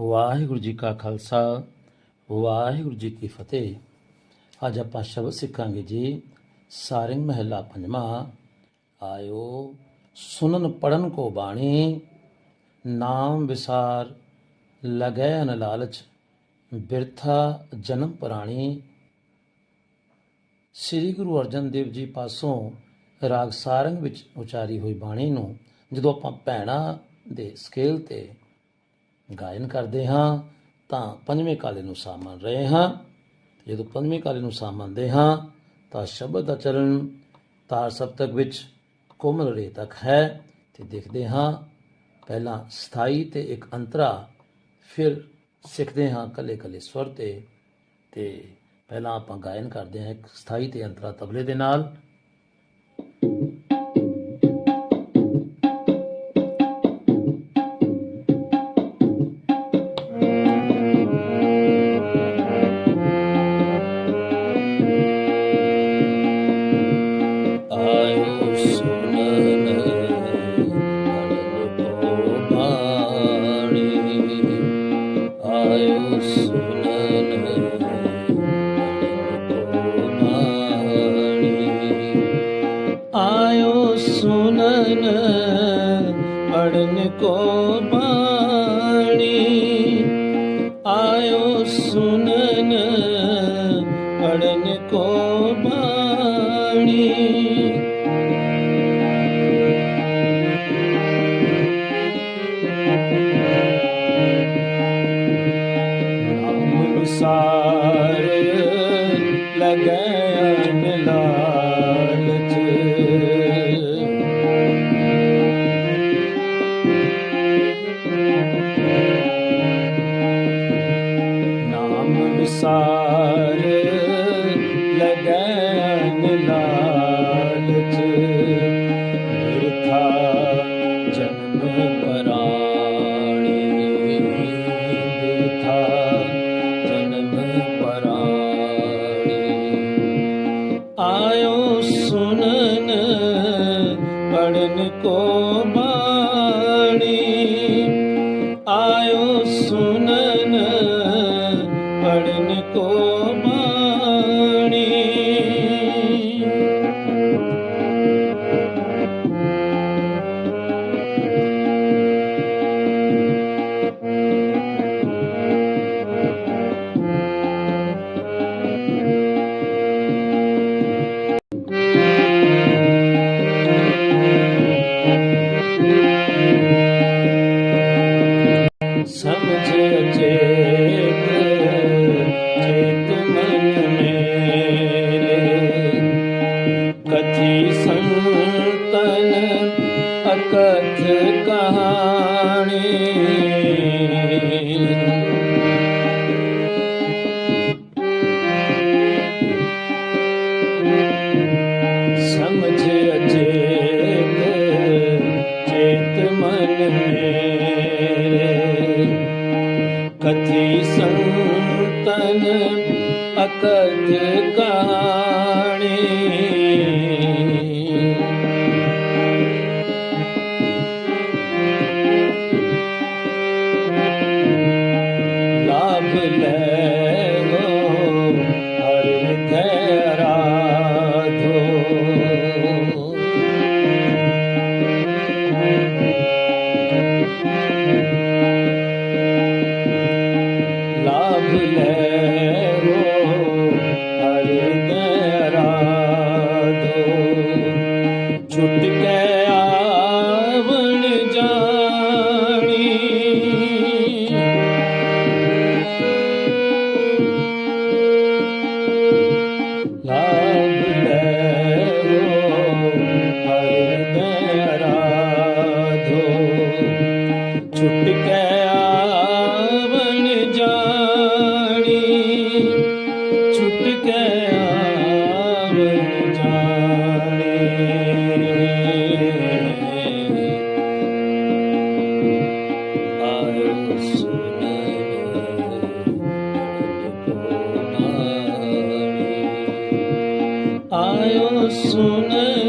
ਵਾਹਿਗੁਰੂ ਜੀ ਕਾ ਖਾਲਸਾ, ਵਾਹਿਗੁਰੂ ਜੀ ਕੀ ਫਤਿਹ। ਅੱਜ ਆਪਾਂ ਸ਼ਬਦ ਸਿੱਖਾਂਗੇ ਜੀ, ਸਾਰਿੰਗ ਮਹਿਲਾ ਪੰਜਵਾਂ, ਆਇਓ ਸੁਨਨ ਪੜਨ ਕੋ ਬਾਣੀ, ਨਾਮ ਵਿਸਾਰ, ਲਗੈ ਅਨ ਲਾਲਚ, ਬਿਰਥਾ ਜਨਮ ਪ੍ਰਾਣੀ। ਸ੍ਰੀ ਗੁਰੂ ਅਰਜਨ ਦੇਵ ਜੀ ਪਾਸੋਂ ਰਾਗ ਸਾਰੰਗ ਵਿੱਚ ਉਚਾਰੀ ਹੋਈ ਬਾਣੀ ਨੂੰ ਜਦੋਂ ਆਪਾਂ ਭੈਣਾ ਦੇ ਸਕੇਲ ਤੇ ਗਾਇਨ ਕਰਦੇ ਹਾਂ ਤਾਂ ਪੰਜਵੇਂ ਕਾਲੇ ਨੂੰ ਸਾਹ ਰਹੇ ਹਾਂ। ਤੇ ਜਦੋਂ ਪੰਜਵੇਂ ਕਾਲੇ ਨੂੰ ਸਾਹ ਮੰਨਦੇ ਹਾਂ ਤਾਂ ਸ਼ਬਦ ਦਾ ਚਰਨ ਤਾਰ ਸਪਤਕ ਵਿੱਚ ਕੋਮਲ ਰੇ ਤੱਕ ਹੈ ਤੇ ਦੇਖਦੇ ਹਾਂ। ਪਹਿਲਾਂ ਸਥਾਈ ਤੇ ਇੱਕ ਅੰਤਰਾ, ਫਿਰ ਸਿੱਖਦੇ ਹਾਂ ਕੱਲੇ ਕੱਲੇ ਸਵਰ ਤੇ ਤੇ ਪਹਿਲਾਂ ਆਪਾਂ ਗਾਇਨ ਕਰਦੇ ਹਾਂ ਇੱਕ ਸਥਾਈ ਤੇ ਅੰਤਰਾ ਤਬਲੇ ਦੇ ਨਾਲ। ਪੜਨ ਕੋ ਬਾਣੀ। ਆਇਓ ਸੁਨਨ ਪੜਨ ਕੋ ਬਾਣੀ। ਨਾਮ ਵਿਸਾਰ ਲਗੈਨ ਜਨਮ 算了。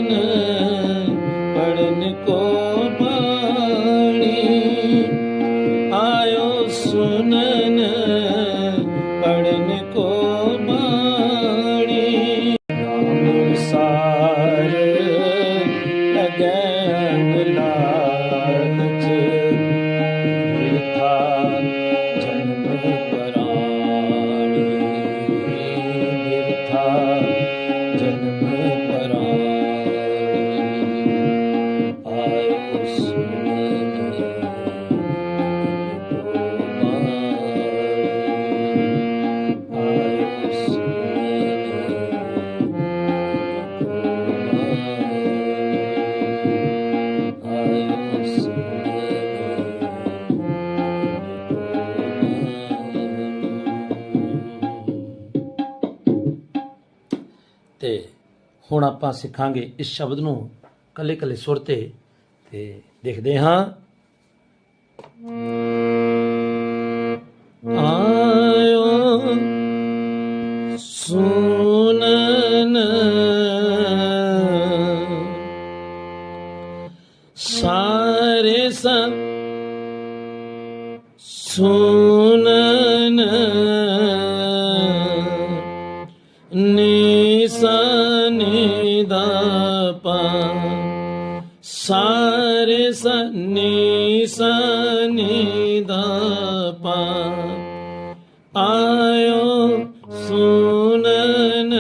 ਆਪਾਂ ਸਿੱਖਾਂਗੇ ਇਸ ਸ਼ਬਦ ਨੂੰ ਕੱਲੇ ਕੱਲੇ ਸੁਰ ਤੇ ਤੇ ਦੇਖਦੇ ਹਾਂ। ਆਇਓ ਸੁਨਨ ਸਾਰੇ ਸੰ ਸੁਨਨ ਨਿਸਨੀ ਦਾ ਪਾ। ਸਾਰੇ ਸਨੀ ਸਨੀ ਦਾ ਪਾ। ਆਇਓ ਸੁਨਨ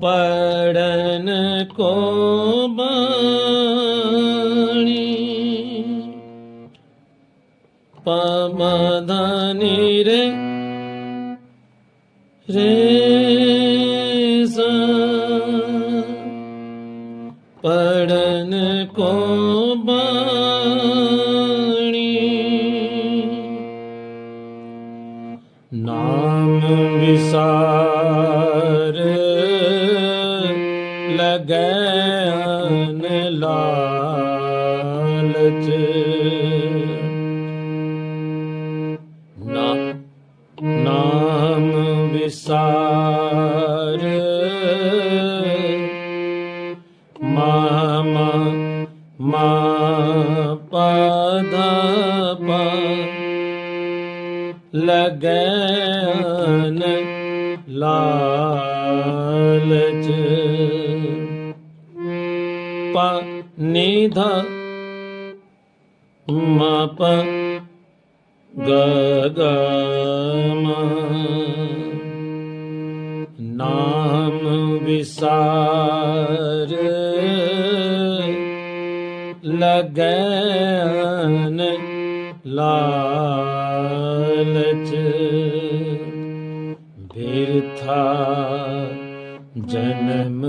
ਪੜਨ ਕੋ ਬਾਣੀ। ਪਮਧਨੀ ਰੇ ਰੇ ਪੜਨ ਕੋ ਬਾਣੀ। ਨਾਮ ਵਿਸਾਰ ਲਗੈਨ ਲਾਲਚ। गगम नाम विसार लगन लालच। बिरथा जन्म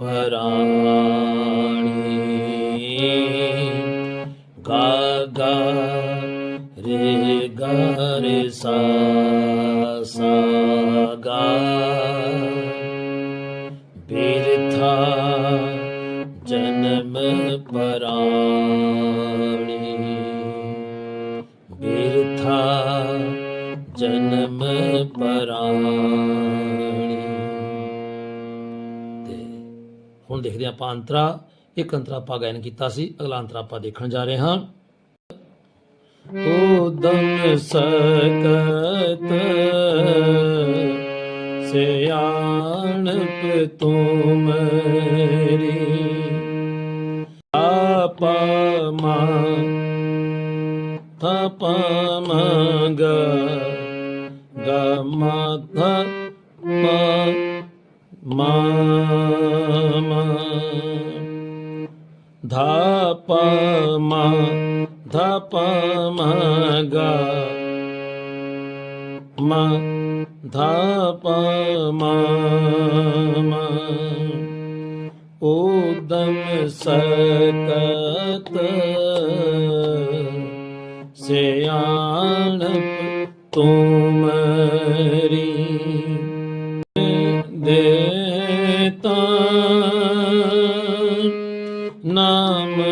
परा। ਰੇ ਗਾ ਸਾ ਸਾ ਗਾ। ਬਿਰਥਾ ਜਨਮ ਪਰਾਣੀ। ਬਿਰਥਾ ਜਨਮ ਪਰਾਣੀ। ਤੇ ਹੁਣ ਦੇਖਦੇ ਹਾਂ ਆਪਾਂ ਅੰਤਰਾ। ਇੱਕ ਅੰਤਰਾ ਆਪਾਂ ਗਾਇਨ ਕੀਤਾ ਸੀ, ਅਗਲਾ ਅੰਤਰਾ ਆਪਾਂ ਦੇਖਣ ਜਾ ਰਹੇ ਹਾਂ। ਉਦਮ ਸਕਤ ਸਿਆਣਪ ਤੂੰ ਆਪਾ ਮਾ ਥਪ ਮੰਗ ਗ ਮ ਧ ਪ ਮਾ ਮਾ ਧਾ ਪ ਮਾ ਧਾ ਪ ਮ ਗ ਮ ਧਾ ਸਿਆਣਪ ਤੂੰ ਦੇਤਾ ਨਾਮ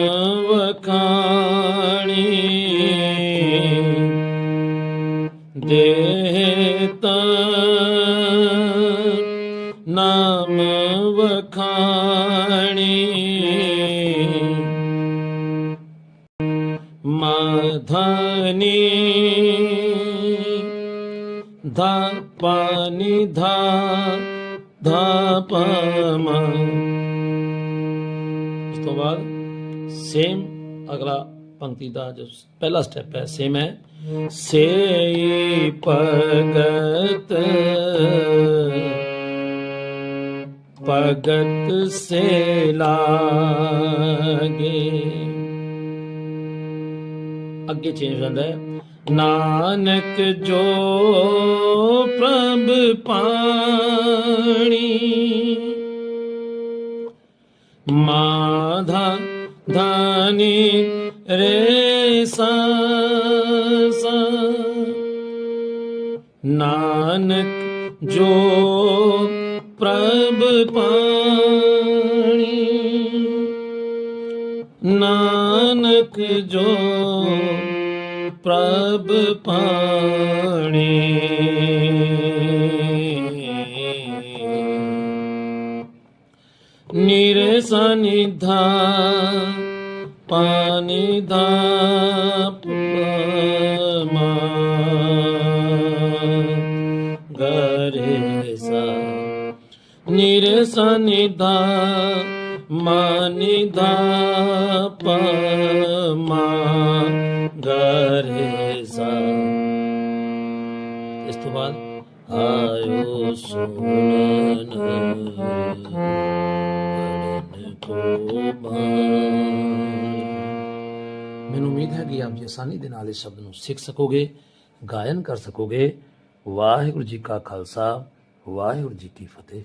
ਮਾਧਨੀ ਧਾ ਪਾਨੀ ਧਾ ਧਾ ਇਸ ਤੋਂ ਬਾਅਦ ਸੇਮ ਅਗਲਾ ਪੰਕਤੀ ਦਾ ਜੋ ਪਹਿਲਾ ਸਟੈਪ ਹੈ, ਸੇਮ ਹੈ ਸੇ ਭਗਤ ਭਗਤ ਸੇ ਲਾਗੇ। ਅੱਗੇ ਚੇਂਜ ਹੋ ਜਾਂਦਾ ਹੈ। नानक जो प्रभ पाणी। माधा धानी रे सा नानक जो प्रभ पाणी। नानक जो ਪ੍ਰਭ ਪਾਣੀ। ਨੀਰੇ ਸਨਿਧਾ ਪਾਨੀ ਦਾ ਪਮਾ ਗਰੇ ਸਾ। ਨੀਰੇ ਸਨਿਧਾ ਮਾਨੀ ਦਾ ਪਮਾ ਗਰੇ ਸਾ ਇਸ ਤੋਂ ਬਾਅਦ ਆਇਓ ਸੁਨਨ ਮੈਨੂੰ ਉਮੀਦ ਹੈ ਕਿ ਆਪ ਜੀ ਆਸਾਨੀ ਦੇ ਨਾਲ ਇਸ ਸ਼ਬਦ ਨੂੰ ਸਿੱਖ ਸਕੋਗੇ, ਗਾਇਨ ਕਰ ਸਕੋਗੇ। ਵਾਹਿਗੁਰੂ ਜੀ ਕਾ ਖਾਲਸਾ, ਵਾਹਿਗੁਰੂ ਜੀ ਕੀ ਫਤਿਹ।